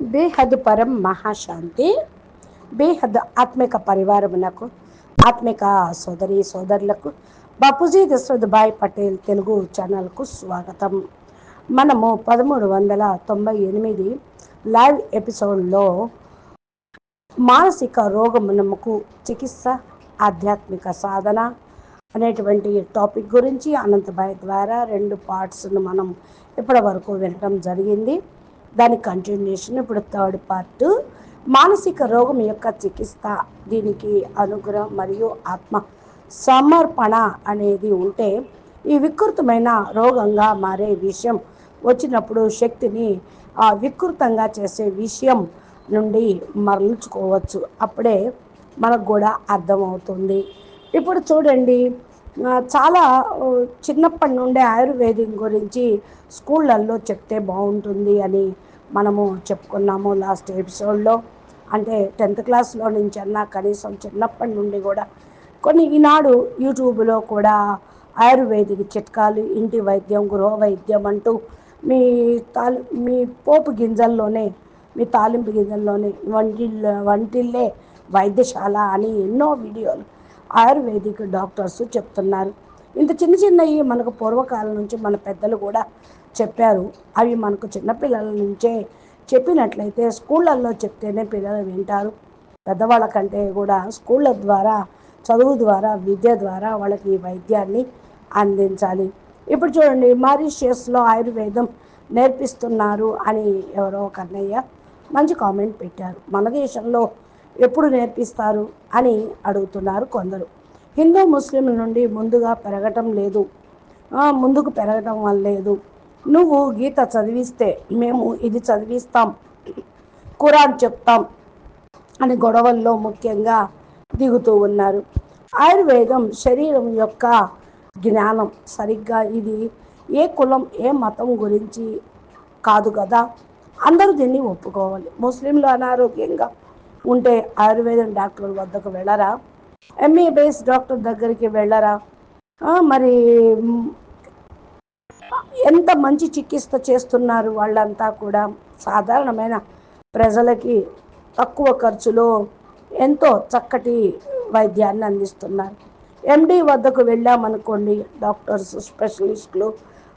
బేహద్ పరం మహాశాంతి బేహద్ ఆత్మిక పరివారమునకు ఆత్మిక సోదరి సోదరులకు బాపూజీ దశరథ్ భాయ్ పటేల్ తెలుగు ఛానల్కు స్వాగతం. మనము పదమూడు వందల తొంభై ఎనిమిది లైవ్ ఎపిసోడ్లో మానసిక రోగమునకు చికిత్స ఆధ్యాత్మిక సాధన అనేటువంటి టాపిక్ గురించి అనంతభాయ్ ద్వారా రెండు పార్ట్స్ను మనం ఇప్పటి వరకు వినడం జరిగింది. దాని కంటిన్యూషన్ ఇప్పుడు థర్డ్ పార్ట్ మానసిక రోగం యొక్క చికిత్స దీనికి అనుగ్రహం మరియు ఆత్మ సమర్పణ అనేది ఉంటే ఈ వికృతమైన రోగంగా మారే విషయం. వచ్చినప్పుడు శక్తిని వికృతంగా చేసే విషయం నుండి మరల్చుకోవచ్చు. అప్పుడే మనకు కూడా అర్థమవుతుంది. ఇప్పుడు చూడండి చాలా చిన్నప్పటి నుండే ఆయుర్వేదం గురించి స్కూళ్ళల్లో చెప్తే బాగుంటుంది అని మనము చెప్పుకున్నాము లాస్ట్ ఎపిసోడ్లో అంటే టెన్త్ క్లాస్లో నుంచి అన్నా కనీసం చిన్నప్పటి నుండి కూడా కొన్ని ఈనాడు యూట్యూబ్లో కూడా ఆయుర్వేదిక్ చిట్కాలు ఇంటి వైద్యం గృహ వైద్యం అంటూ మీ తాలి మీ పోపు గింజల్లోనే మీ తాలింపు గింజల్లోనే వంటిల్లో వంటిల్లే వైద్యశాల అని ఎన్నో వీడియోలు ఆయుర్వేదిక్ డాక్టర్స్ చెప్తున్నారు. ఇంత చిన్న చిన్నవి మనకు పూర్వకాలం నుంచి మన పెద్దలు కూడా చెప్పారు. అవి మనకు చిన్నపిల్లల నుంచే చెప్పినట్లయితే స్కూళ్ళల్లో చెప్తేనే పిల్లలు వింటారు. పెద్దవాళ్ళ కంటే కూడా స్కూళ్ళ ద్వారా చదువు ద్వారా విద్య ద్వారా వాళ్ళకి ఈ వైద్యాన్ని అందించాలి. ఇప్పుడు చూడండి మారిషియస్లో ఆయుర్వేదం నేర్పిస్తున్నారు అని ఎవరో కన్నయ్య మంచి కామెంట్ పెట్టారు. మన దేశంలో ఎప్పుడు నేర్పిస్తారు అని అడుగుతున్నారు కొందరు. హిందూ ముస్లింల నుండి ముందుగా పెరగటం లేదు. ముందుకు పెరగటం వల్ల లేదు. నువ్వు గీత చదివిస్తే మేము ఇది చదివిస్తాం. ఖురాన్ చెప్తాం అని గొడవల్లో ముఖ్యంగా దిగుతూ ఉన్నారు. ఆయుర్వేదం శరీరం యొక్క జ్ఞానం. సరిగ్గా ఇది ఏ కులం ఏ మతం గురించి కాదు కదా? అందరూ దీన్ని ఒప్పుకోవాలి. ముస్లింలు అనారోగ్యంగా ఉంటే ఆయుర్వేదం డాక్టర్ వద్దకు వెళ్ళరా? ఎంఏబిఎస్ డాక్టర్ దగ్గరికి వెళ్ళరా? మరి ఎంత మంచి చికిత్స చేస్తున్నారు వాళ్ళంతా కూడా సాధారణమైన ప్రజలకి తక్కువ ఖర్చులో ఎంతో చక్కటి వైద్యాన్ని అందిస్తున్నారు. ఎండి వద్దకు వెళ్ళామనుకోండి డాక్టర్స్ స్పెషలిస్టులు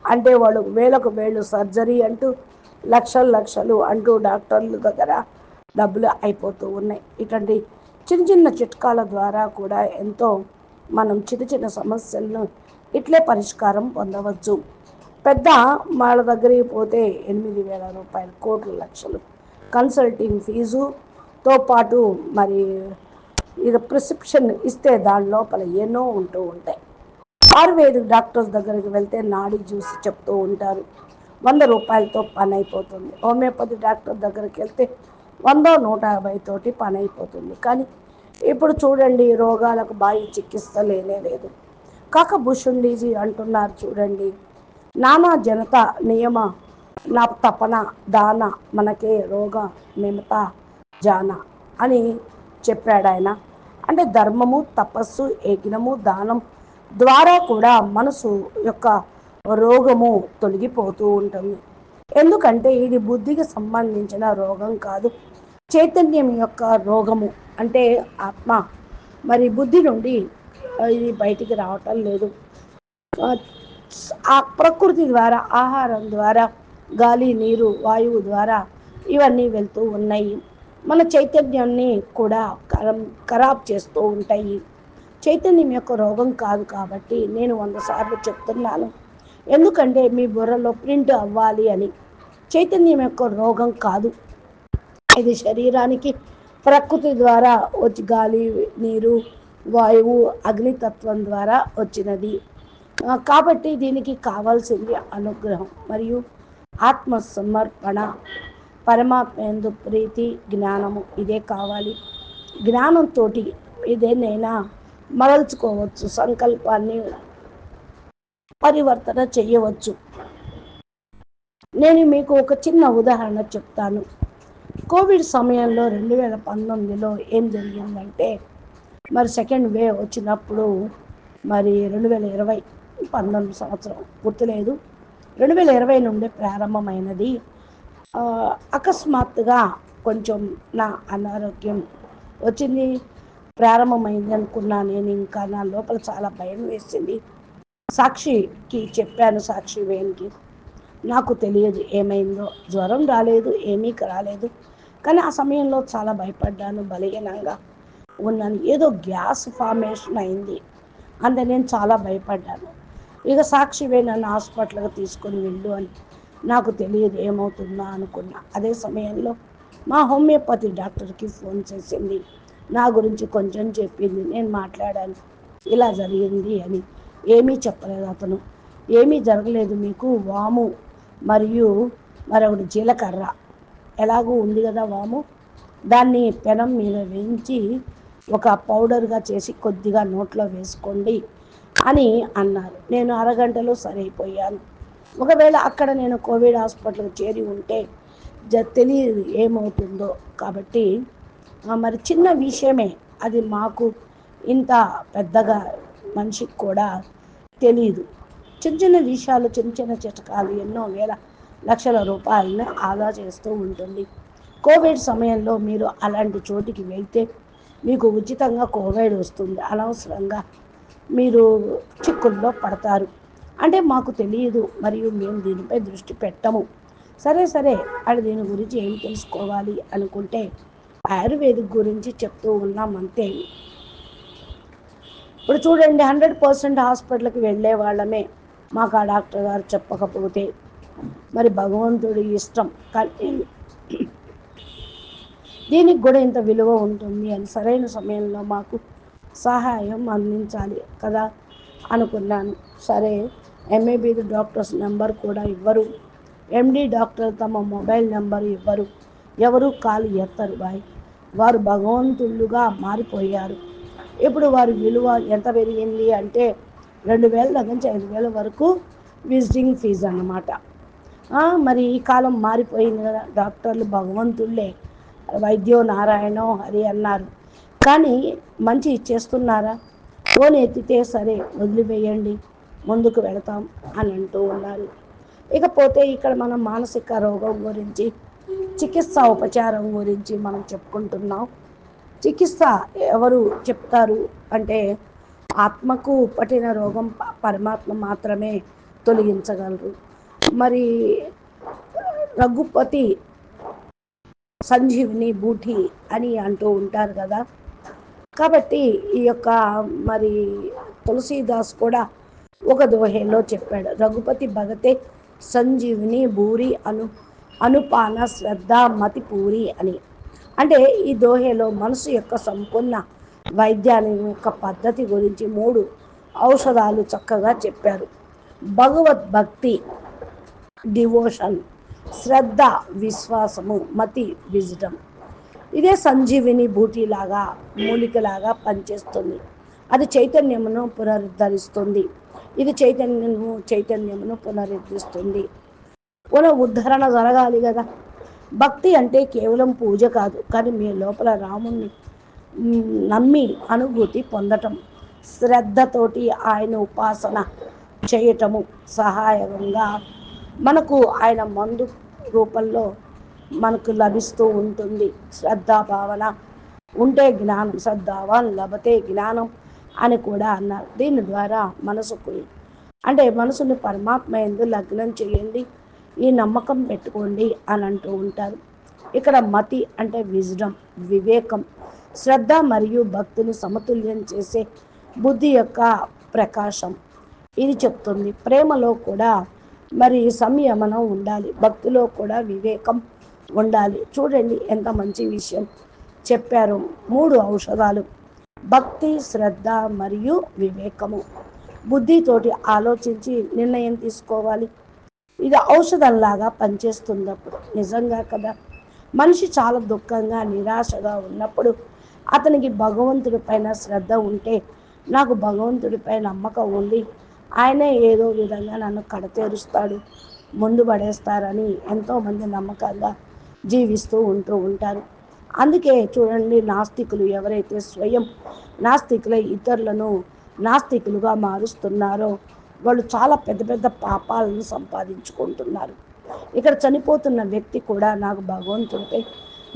అంటే వాళ్ళు వేలకు వేలు సర్జరీ అంటూ లక్షలు లక్షలు అంటూ డాక్టర్ల దగ్గర డబ్బులు అయిపోతూ ఉన్నాయి. ఇటువంటి చిన్న చిన్న చిట్కాల ద్వారా కూడా ఎంతో మనం చిన్న చిన్న సమస్యలను ఇట్లే పరిష్కారం పొందవచ్చు. పెద్ద వాళ్ళ దగ్గరికి పోతే ఎనిమిది వేల రూపాయలు కోట్ల లక్షలు. కన్సల్టింగ్ ఫీజుతో పాటు మరి ఇది ప్రిస్క్రిప్షన్ ఇస్తే దాని లోపల ఎన్నో ఉంటూ ఉంటాయి. ఆయుర్వేదిక్ డాక్టర్స్ దగ్గరికి వెళ్తే నాడి చూసి చెప్తూ ఉంటారు. వంద రూపాయలతో పని అయిపోతుంది హోమియోపతి డాక్టర్ దగ్గరికి వెళ్తే వంద నూట యాభై తోటి పని అయిపోతుంది కానీ ఇప్పుడు చూడండి రోగాలకు బాయి చికిత్స లేనే లేదు. కాకభూషుండీజీ అంటున్నారు చూడండి. నానా జనత నియమ నా తపన దాన మనకే రోగ నిమత జాన అని చెప్పాడు ఆయన అంటే ధర్మము తపస్సు యజ్ఞము దానం ద్వారా కూడా మనసు యొక్క రోగము తొలగిపోతూ ఉంటుంది. ఎందుకంటే ఇది బుద్ధికి సంబంధించిన రోగం కాదు. చైతన్యం యొక్క రోగము అంటే ఆత్మ. మరి బుద్ధి నుండి ఇది బయటికి రావటం లేదు. ఆ ప్రకృతి ద్వారా ఆహారం ద్వారా గాలి నీరు వాయువు ద్వారా ఇవన్నీ వెళ్తూ ఉన్నాయి. మన చైతన్యాన్ని కూడా కరం ఖరాబ్ చేస్తూ ఉంటాయి. చైతన్యం యొక్క రోగం కాదు కాబట్టి నేను వంద సార్లు చెప్తున్నాను. ఎందుకంటే మీ బుర్రలో ప్రింట్ అవ్వాలి అని. చైతన్యం యొక్క రోగం కాదు. ఇది శరీరానికి ప్రకృతి ద్వారా వచ్చి గాలి నీరు వాయువు అగ్నితత్వం ద్వారా వచ్చినది. కాబట్టి దీనికి కావాల్సింది అనుగ్రహం మరియు ఆత్మ సమర్పణ పరమాత్మ ఎందు ప్రీతి జ్ఞానము. ఇదే కావాలి. జ్ఞానంతో ఇదేనైనా మరల్చుకోవచ్చు సంకల్పాన్ని పరివర్తన చేయవచ్చు. నేను మీకు ఒక చిన్న ఉదాహరణ చెప్తాను. కోవిడ్ సమయంలో రెండు వేల పంతొమ్మిదిలో ఏం జరిగిందంటే మరి సెకండ్ వేవ్ వచ్చినప్పుడు మరి రెండు వేల ఇరవై పంతొమ్మిది సంవత్సరం. గుర్తులేదు. రెండు వేల ఇరవై నుండి ప్రారంభమైనది. అకస్మాత్తుగా కొంచెం నా అనారోగ్యం వచ్చింది. ప్రారంభమైంది అనుకున్నా నేను ఇంకా నా లోపల చాలా భయం వేసింది. సాక్షికి చెప్పాను సాక్షి వేణికి. నాకు తెలియదు ఏమైందో. జ్వరం రాలేదు ఏమీ రాలేదు. కానీ ఆ సమయంలో చాలా భయపడ్డాను బలహీనంగా ఉన్నాను. ఏదో గ్యాస్ ఫార్మేషన్ అయింది. అంతే నేను చాలా భయపడ్డాను. ఇక సాక్షివే నన్ను హాస్పిటల్కి తీసుకొని వెళ్ళు అని నాకు తెలియదు ఏమవుతుందా అనుకున్నా. అదే సమయంలో మా హోమియోపతి డాక్టర్కి ఫోన్ చేసింది. నా గురించి కొంచెం చెప్పింది. నేను మాట్లాడాను. ఇలా జరిగింది అని. ఏమీ చెప్పలేదు అతను. ఏమీ జరగలేదు మీకు వాము మరియు మరొకటి జీలకర్ర. ఎలాగూ ఉంది కదా వాము? దాన్ని పెనం మీద వేయించి ఒక పౌడర్గా చేసి కొద్దిగా నోట్లో వేసుకోండి. అని అన్నారు. నేను అరగంటలో సరైపోయాను. ఒకవేళ అక్కడ నేను కోవిడ్ హాస్పిటల్కి చేరి ఉంటే జ తెలియదు ఏమవుతుందో. కాబట్టి మరి చిన్న విషయమే. అది మాకు ఇంత పెద్దగా మనిషికి కూడా తెలియదు చిన్న చిన్న విషయాలు చిన్న చిన్న చిటకాలు ఎన్నో వేల లక్షల రూపాయలను ఆదా చేస్తూ ఉంటుంది. కోవిడ్ సమయంలో మీరు అలాంటి చోటికి వెళ్తే మీకు ఉచితంగా కోవిడ్ వస్తుంది. అనవసరంగా మీరు చిక్కుల్లో పడతారు. అంటే మాకు తెలియదు మరియు మేము దీనిపై దృష్టి పెట్టము. సరే సరే అది దీని గురించి ఏం తెలుసుకోవాలి అనుకుంటే ఆయుర్వేదిక్ గురించి చెప్తూ ఉన్నాం అంతే. ఇప్పుడు చూడండి హండ్రెడ్ పర్సెంట్ హాస్పిటల్కి వెళ్ళే వాళ్ళమే. మాకు ఆ డాక్టర్ గారు చెప్పకపోతే. మరి భగవంతుడి ఇష్టం కానీ దీనికి కూడా ఇంత విలువ ఉంటుంది అని సరైన సమయంలో మాకు సహాయం అందించాలి కదా అనుకున్నాను. సరే ఎంఏబీ డాక్టర్స్ నెంబర్ కూడా ఇవ్వరు. ఎండి డాక్టర్ తమ మొబైల్ నెంబర్ ఇవ్వరు. ఎవరు కాలు ఎత్తరు బాయ్. వారు భగవంతుళ్ళుగా మారిపోయారు. ఇప్పుడు వారి విలువ ఎంత పెరిగింది అంటే రెండు వేల దగ్గర నుంచి ఐదు వేల వరకు విజిటింగ్ ఫీజు అన్నమాట. మరి ఈ కాలం మారిపోయింది కదా. డాక్టర్లు భగవంతుళ్ళే. వైద్యో నారాయణో హరి అన్నారు. కానీ మంచి చేస్తున్నారా? ఫోన్ ఎత్తితే సరే వదిలివేయండి ముందుకు వెళతాం అని అంటూ ఉన్నారు. ఇకపోతే ఇక్కడ మనం మానసిక రోగం గురించి చికిత్స ఉపచారం గురించి మనం చెప్పుకుంటున్నాం. చికిత్స ఎవరు చెప్తారు అంటే ఆత్మకు పట్టిన రోగం పరమాత్మ మాత్రమే తొలగించగలరు. మరి రఘుపతి సంజీవిని బూఠి అని అంటూ ఉంటారు కదా కాబట్టి ఈ యొక్క మరి తులసీదాస్ కూడా ఒక దోహేలో చెప్పాడు రఘుపతి భగతే సంజీవిని భూరి అను అనుపాన శ్రద్ధ మతి పూరి అని. అంటే ఈ దోహేలో మనసు యొక్క సంపూర్ణ వైద్యాన్ని యొక్క పద్ధతి గురించి మూడు ఔషధాలు చక్కగా చెప్పారు. భగవద్భక్తి డివోషన్ శ్రద్ధ విశ్వాసము మతి విజటం ఇదే సంజీవిని బూటీలాగా మూలికలాగా పనిచేస్తుంది. అది చైతన్యమును పునరుద్ధరిస్తుంది. ఇది చైతన్యము చైతన్యమును పునరుద్ధరిస్తుంది. పున ఉద్ధరణ జరగాలి కదా. భక్తి అంటే కేవలం పూజ కాదు కానీ మీ లోపల రాముణ్ణి నమ్మి అనుభూతి పొందటం శ్రద్ధతోటి ఆయన ఉపాసన చేయటము సహాయంగా మనకు ఆయన మందు రూపంలో మనకు లభిస్తూ ఉంటుంది. శ్రద్ధాభావన ఉంటే జ్ఞానం శ్రద్ధావాన్ లభతే జ్ఞానం అని కూడా అన్నారు. దీని ద్వారా మనసుకు అంటే మనసుని పరమాత్మ ఎందు లగ్నం చేయండి. ఈ నమ్మకం పెట్టుకోండి అని అంటూ ఉంటారు. ఇక్కడ మతి అంటే విజ్డమ్ వివేకం. శ్రద్ధ మరియు భక్తిని సమతుల్యం చేసే బుద్ధి యొక్క ప్రకాశం. ఇది చెప్తుంది. ప్రేమలో కూడా మరి సంయమనం ఉండాలి. భక్తిలో కూడా వివేకం ఉండాలి. చూడండి ఎంత మంచి విషయం చెప్పారు. మూడు ఔషధాలు. భక్తి శ్రద్ధ మరియు వివేకము. బుద్ధితోటి ఆలోచించి నిర్ణయం తీసుకోవాలి. ఇది ఔషధంలాగా పనిచేస్తుంది అప్పుడు నిజంగా కదా? మనిషి చాలా దుఃఖంగా నిరాశగా ఉన్నప్పుడు అతనికి భగవంతుడి పైన శ్రద్ధ ఉంటే నాకు భగవంతుడిపై నమ్మకం ఉంది. ఆయనే ఏదో విధంగా నన్ను కడతేరుస్తాడు ముందు పడేస్తారని ఎంతోమంది నమ్మకంగా జీవిస్తూ ఉంటూ ఉంటారు. అందుకే చూడండి నాస్తికులు ఎవరైతే స్వయం నాస్తికులై ఇతరులను నాస్తికులుగా మారుస్తున్నారో వాళ్ళు చాలా పెద్ద పెద్ద పాపాలను సంపాదించుకుంటున్నారు. ఇక్కడ చనిపోతున్న వ్యక్తి కూడా నాకు భగవంతుడిపై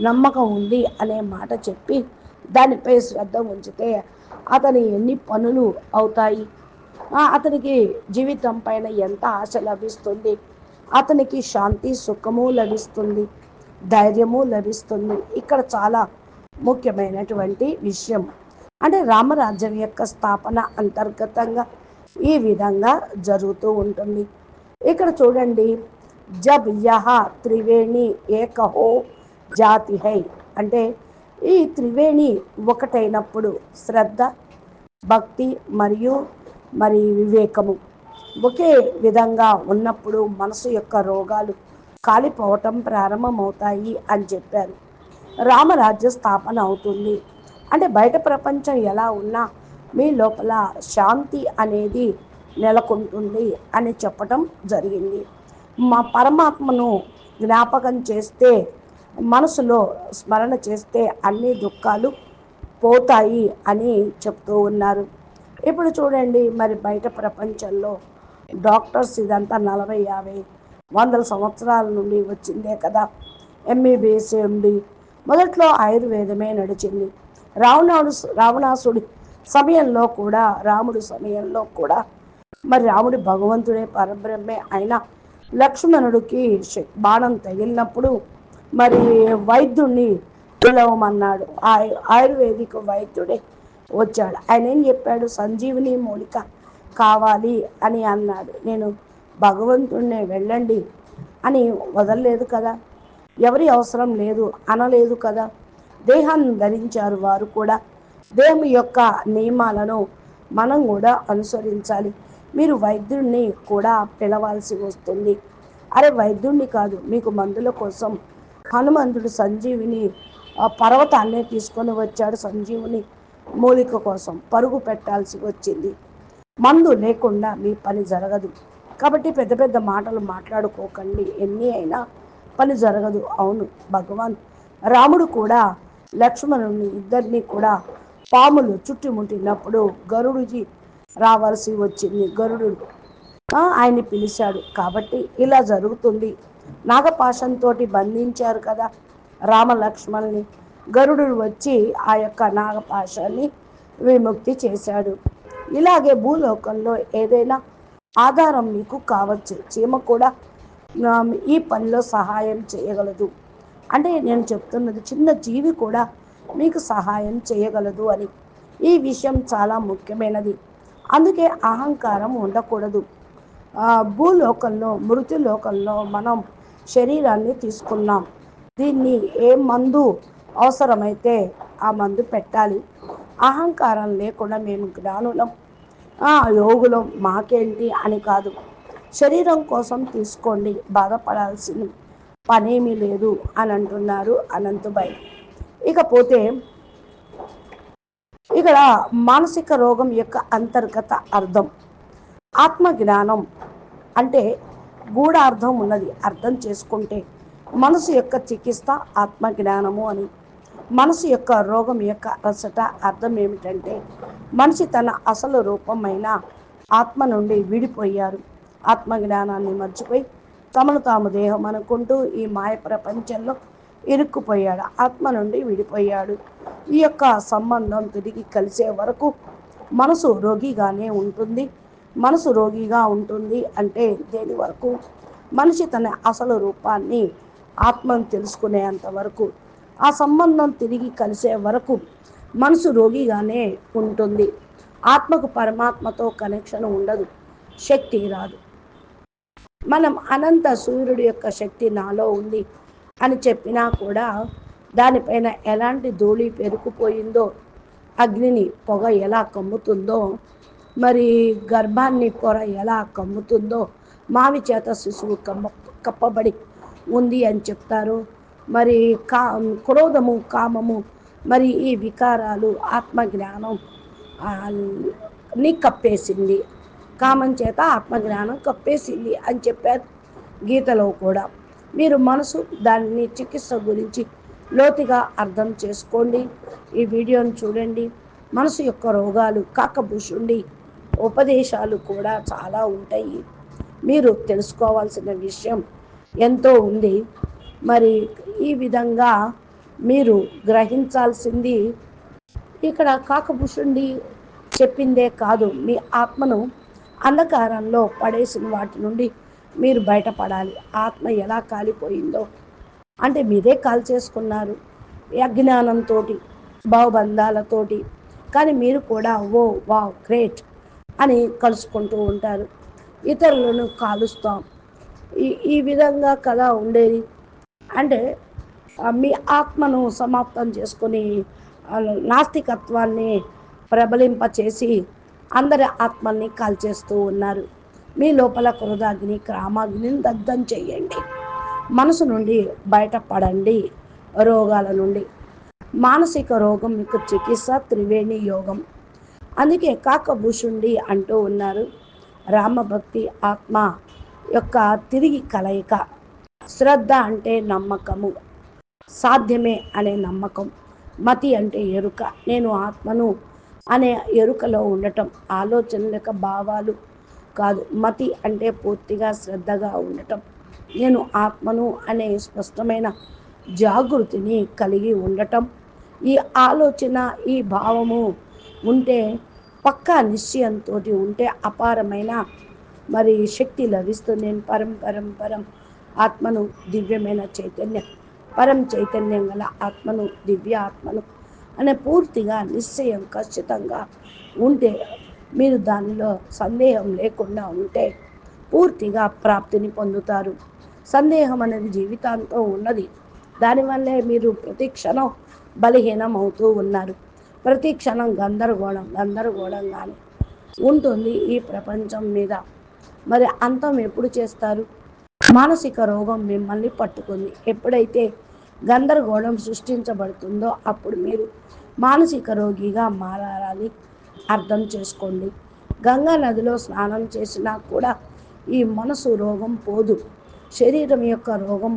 నమ్మకం ఉంది అనే మాట చెప్పి దానిపై శ్రద్ధ ఉంచితే అతని ఎన్ని పనులు అవుతాయి? అతనికి జీవితం పైన ఎంత ఆశ లభిస్తుంది? అతనికి శాంతి సుఖము లభిస్తుంది? ధైర్యము లభిస్తుంది. ఇక్కడ చాలా ముఖ్యమైనటువంటి విషయం. అంటే రామరాజ్యం యొక్క స్థాపన అంతర్గతంగా ఈ విధంగా జరుగుతూ ఉంటుంది. ఇక్కడ చూడండి. జబ్ యహ త్రివేణి ఏకహో జాతి హై. అంటే ఈ త్రివేణి ఒకటైనప్పుడు శ్రద్ధ భక్తి మరియు మరి వివేకము ఒకే విధంగా ఉన్నప్పుడు మనసు యొక్క రోగాలు కాలిపోవటం ప్రారంభమవుతాయి అని చెప్పారు. రామరాజ్య స్థాపన అవుతుంది. అంటే బయట ప్రపంచం ఎలా ఉన్నా మీ లోపల శాంతి అనేది నెలకొంటుంది అని చెప్పటం జరిగింది. మా పరమాత్మను జ్ఞాపకం చేస్తే మనసులో స్మరణ చేస్తే అన్ని దుఃఖాలు పోతాయి అని చెప్తూ ఉన్నారు. ఇప్పుడు చూడండి మరి బయట ప్రపంచంలో డాక్టర్స్ ఇదంతా నలభై యాభై వందల సంవత్సరాల నుండి వచ్చిందే కదా. ఎంబీబీఎస్ ఉండి మొదట్లో ఆయుర్వేదమే నడిచింది. రావణాడు రావణాసుడి సమయంలో కూడా రాముడి సమయంలో కూడా. మరి రాముడి భగవంతుడే పరబ్రహ్మే అయినా లక్ష్మణుడికి బాణం తగిలినప్పుడు మరి వైద్యుణ్ణి పిలవమన్నాడు. ఆయుర్వేదిక వైద్యుడే వచ్చాడు. ఆయన ఏం చెప్పాడు? సంజీవిని మూలిక కావాలి అని అన్నాడు. నేను భగవంతుడిని వెళ్ళండి అని వదలలేదు కదా. ఎవరి అవసరం లేదు అనలేదు కదా. దేహాన్ని ధరించారు వారు కూడా. దేహం యొక్క నియమాలను మనం కూడా అనుసరించాలి. మీరు వైద్యుడిని కూడా పిలవాల్సి వస్తుంది. అరే వైద్యుడిని కాదు మీకు మందుల కోసం హనుమంతుడు సంజీవిని పర్వతాన్నే తీసుకొని వచ్చాడు సంజీవుని మూలిక కోసం. పరుగు పెట్టాల్సి వచ్చింది. మందు లేకుండా మీ పని జరగదు. కాబట్టి పెద్ద పెద్ద మాటలు మాట్లాడుకోకండి. ఎన్ని అయినా పని జరగదు. అవును భగవాన్. రాముడు కూడా లక్ష్మణుని ఇద్దరిని కూడా పాములు చుట్టుముట్టినప్పుడు గరుడుజీ రావాల్సి వచ్చింది. గరుడు ఆయన్ని పిలిచాడు. కాబట్టి ఇలా జరుగుతుంది. నాగపాశంతో బంధించారు కదా రామ లక్ష్మణ్ని. గరుడు వచ్చి ఆ యొక్క నాగపాశాన్ని విముక్తి చేశాడు. ఇలాగే భూలోకంలో ఏదైనా ఆధారం మీకు కావచ్చు. చీమ కూడా ఈ పనిలో సహాయం చేయగలదు. అంటే నేను చెప్తున్నది చిన్న జీవి కూడా మీకు సహాయం చేయగలదు అని. ఈ విషయం చాలా ముఖ్యమైనది. అందుకే అహంకారం ఉండకూడదు. భూలోకంలో మృత్యులోకంలో మనం శరీరాన్ని తీసుకున్నాం. దీన్ని ఏ మందు అవసరమైతే ఆ మందు పెట్టాలి. అహంకారం లేకుండా మేము జ్ఞానులం. యోగులం మాకేంటి అని కాదు. శరీరం కోసం తీసుకోండి బాధపడాల్సిన పనేమీ లేదు అని అంటున్నారు అనంతుబాయ్. ఇకపోతే ఇక్కడ మానసిక రోగం యొక్క అంతర్గత అర్థం. ఆత్మజ్ఞానం అంటే గూఢార్థం ఉన్నది. అర్థం చేసుకుంటే మనసు యొక్క చికిత్స ఆత్మజ్ఞానము అని. మనసు యొక్క రోగం యొక్క అసట అర్థం ఏమిటంటే మనిషి తన అసలు రూపమైన ఆత్మ నుండి విడిపోయారు. ఆత్మజ్ఞానాన్ని మర్చిపోయి తమను తాము దేహం అనుకుంటూ ఈ మాయ ప్రపంచంలో ఇరుక్కుపోయాడు. ఆత్మ నుండి విడిపోయాడు. ఈ యొక్క సంబంధం తిరిగి కలిసే వరకు మనసు రోగిగానే ఉంటుంది. మనసు రోగిగా ఉంటుంది అంటే దేని వరకు? మనిషి తన అసలు రూపాన్ని ఆత్మను తెలుసుకునేంత వరకు ఆ సంబంధం తిరిగి కలిసే వరకు మనసు రోగిగానే ఉంటుంది. ఆత్మకు పరమాత్మతో కనెక్షన్ ఉండదు. శక్తి రాదు. మనం అనంత సూర్యుడి యొక్క శక్తి నాలో ఉంది అని చెప్పినా కూడా దానిపైన ఎలాంటి ధూళి పెరుకుపోయిందో అగ్నిని పొగ ఎలా కమ్ముతుందో మరి గర్భాన్ని పొర ఎలా కమ్ముతుందో మావి చేత శిశువు కమ్మ కప్పబడి ఉంది అని చెప్తారు. మరి కా క్రోధము కామము మరి ఈ వికారాలు ఆత్మజ్ఞానం ని కప్పేసింది. కామం చేత ఆత్మజ్ఞానం కప్పేసింది అని చెప్పారు గీతలో కూడా. మీరు మనసు దానిని చికిత్స గురించి లోతుగా అర్థం చేసుకోండి. ఈ వీడియోను చూడండి. మనసు యొక్క రోగాలు కాకభూషుండి ఉపదేశాలు కూడా చాలా ఉంటాయి. మీరు తెలుసుకోవాల్సిన విషయం ఎంతో ఉంది. మరి ఈ విధంగా మీరు గ్రహించాల్సింది ఇక్కడ కాకభుషుండి చెప్పిందే కాదు. మీ ఆత్మను అంధకారంలో పడేసిన వాటి నుండి మీరు బయటపడాలి. ఆత్మ ఎలా కాలిపోయిందో. అంటే మీరే కాల్ చేసుకున్నారు. అజ్ఞానంతో భావబంధాలతోటి కానీ మీరు కూడా ఓ వా గ్రేట్ అని కలుసుకుంటూ ఉంటారు. ఇతరులను కాలుస్తాం. ఈ ఈ విధంగా కదా ఉండేది. అంటే మీ ఆత్మను సమాప్తం చేసుకొని నాస్తికత్వాన్ని ప్రబలింపచేసి అందరి ఆత్మల్ని కాల్చేస్తూ ఉన్నారు. మీ లోపల క్రోధాగ్ని క్రామాగ్నిని దగ్ధం చేయండి. మనసు నుండి బయటపడండి రోగాల నుండి. మానసిక రోగం మీకు చికిత్స త్రివేణి యోగం. అందుకే కాకభూషుండి అంటూ ఉన్నారు. రామభక్తి ఆత్మ యొక్క తిరిగి కలయిక. శ్రద్ధ అంటే నమ్మకము. సాధ్యమే అనే నమ్మకం. మతి అంటే ఎరుక. నేను ఆత్మను అనే ఎరుకలో ఉండటం ఆలోచనలక భావాలు కాదు. మతి అంటే పూర్తిగా శ్రద్ధగా ఉండటం. నేను ఆత్మను అనే స్పష్టమైన జాగృతిని కలిగి ఉండటం. ఈ ఆలోచన ఈ భావము ఉంటే పక్కా నిశ్చయంతో ఉంటే అపారమైన మరి శక్తి లభిస్తుంది నేను పరం పరం పరం ఆత్మను దివ్యమైన చైతన్యం పరం చైతన్యం గల ఆత్మను దివ్య ఆత్మను అనే పూర్తిగా నిశ్చయం ఖచ్చితంగా ఉంటే మీరు దానిలో సందేహం లేకుండా ఉంటే పూర్తిగా ప్రాప్తిని పొందుతారు. సందేహం అనేది జీవితాంతో ఉన్నది. దానివల్లే మీరు ప్రతి క్షణం బలహీనం అవుతూ ఉన్నారు. ప్రతి క్షణం గందరగోళం గందరగోళంగానే ఉంటుంది ఈ ప్రపంచం మీద. మరి అంతం ఎప్పుడు చేస్తారు? మానసిక రోగం మిమ్మల్ని పట్టుకుంది. ఎప్పుడైతే గందరగోళం సృష్టించబడుతుందో అప్పుడు మీరు మానసిక రోగిగా మారాలని అర్థం చేసుకోండి. గంగా నదిలో స్నానం చేసినా కూడా ఈ మనసు రోగం పోదు. శరీరం యొక్క రోగం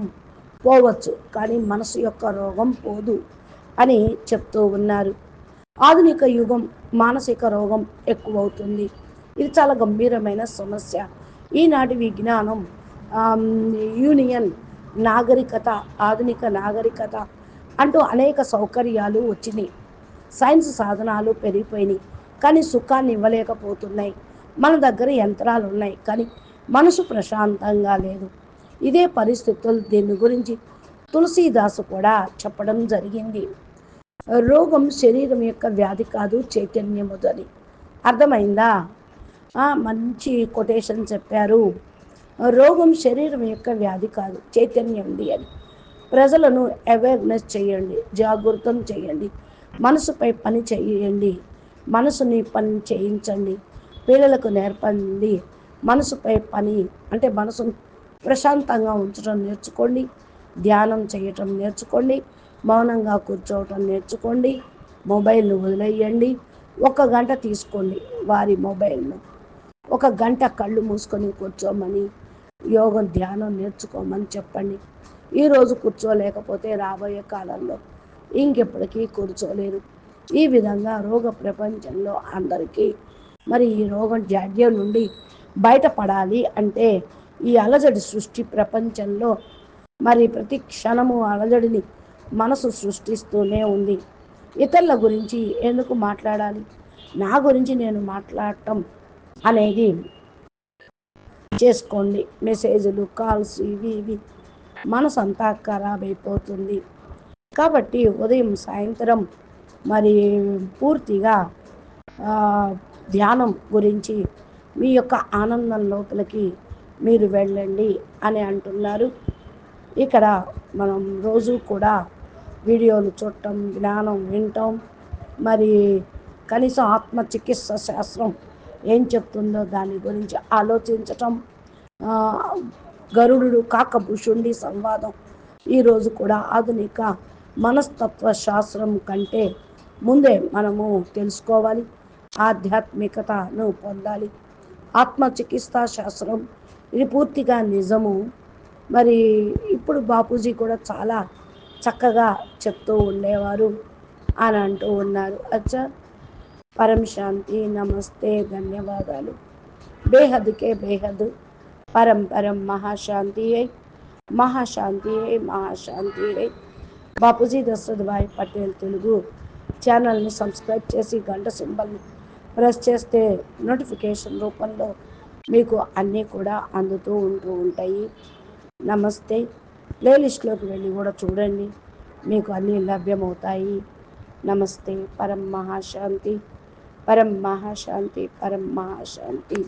పోవచ్చు కానీ మనసు యొక్క రోగం పోదు అని చెప్తూ ఉన్నారు. ఆధునిక యుగం మానసిక రోగం ఎక్కువవుతుంది. ఇది చాలా గంభీరమైన సమస్య. ఈనాటి విజ్ఞానం యూనియన్ నాగరికత ఆధునిక నాగరికత అంటూ అనేక సౌకర్యాలు వచ్చినాయి. సైన్స్ సాధనాలు పెరిగిపోయినాయి. కానీ సుఖాన్ని ఇవ్వలేకపోతున్నాయి. మన దగ్గర యంత్రాలు ఉన్నాయి. కానీ మనసు ప్రశాంతంగా లేదు. ఇదే పరిస్థితులు దీని గురించి తులసీదాసు కూడా చెప్పడం జరిగింది. రోగం శరీరం యొక్క వ్యాధి కాదు చైతన్యముదని అర్థమైందా? మంచి కొటేషన్ చెప్పారు. రోగం శరీరం యొక్క వ్యాధి కాదు చైతన్యంది అని ప్రజలను అవేర్నెస్ చేయండి జాగృతం చేయండి మనసుపై పని చేయండి మనసుని పని చేయించండి పిల్లలకు నేర్పండి మనసుపై పని అంటే మనసును ప్రశాంతంగా ఉంచడం నేర్చుకోండి ధ్యానం చేయటం నేర్చుకోండి మౌనంగా కూర్చోవటం నేర్చుకోండి మొబైల్ను వదిలేయండి ఒక గంట తీసుకోండి వారి మొబైల్ను. ఒక గంట కళ్ళు మూసుకొని కూర్చోమని యోగం ధ్యానం నేర్చుకోమని చెప్పండి. ఈరోజు కూర్చోలేకపోతే రాబోయే కాలంలో ఇంకెప్పటికీ కూర్చోలేరు. ఈ విధంగా రోగ ప్రపంచంలో అందరికీ మరి ఈ రోగం జాడ్యం నుండి బయటపడాలి అంటే ఈ అలజడి సృష్టి ప్రపంచంలో మరి ప్రతి క్షణము అలజడిని మనసు సృష్టిస్తూనే ఉంది. ఇతరుల గురించి ఎందుకు మాట్లాడాలి? నా గురించి నేను మాట్లాడటం అనేది చేసుకోండి. మెసేజ్లు కాల్స్ ఇవి ఇవి మనసు అంతా ఖరాబ్ అయిపోతుంది. కాబట్టి ఉదయం సాయంత్రం మరి పూర్తిగా ధ్యానం గురించి మీ యొక్క ఆనందం లోపలికి మీరు వెళ్ళండి అని అంటున్నారు. ఇక్కడ మనం రోజు కూడా వీడియోలు చూడటం జ్ఞానం వినటం మరి కనీసం ఆత్మ చికిత్స శాస్త్రం ఏం చెప్తుందో దాని గురించి ఆలోచించటం గరుడు కాకభూషుండి సంవాదం ఈరోజు కూడా ఆధునిక మనస్తత్వ శాస్త్రం కంటే ముందే మనము తెలుసుకోవాలి. ఆధ్యాత్మికతను పొందాలి. ఆత్మచికిత్సా శాస్త్రం ఇది పూర్తిగా నిజము. మరి ఇప్పుడు బాపూజీ కూడా చాలా చక్కగా చెప్తూ ఉండేవారు అని అంటూ ఉన్నారు. అచ్చా పరం శాంతి నమస్తే ధన్యవాదాలు. బేహద్కే బేహద్ పరం పరం మహాశాంతి మహాశాంతి మహాశాంతి బాపూజీ దశరథభాయ్ పటేల్ తెలుగు ఛానల్ని సబ్స్క్రైబ్ చేసి గంట సింబల్ని ప్రెస్ చేస్తే నోటిఫికేషన్ రూపంలో మీకు అన్నీ కూడా అందుతూ ఉంటూ ఉంటాయి. నమస్తే. ప్లేలిస్ట్లోకి వెళ్ళి కూడా చూడండి. మీకు అన్నీ లభ్యమవుతాయి. నమస్తే. పరం మహాశాంతి. పరం మహాశాంతి పరం మహాశాంతి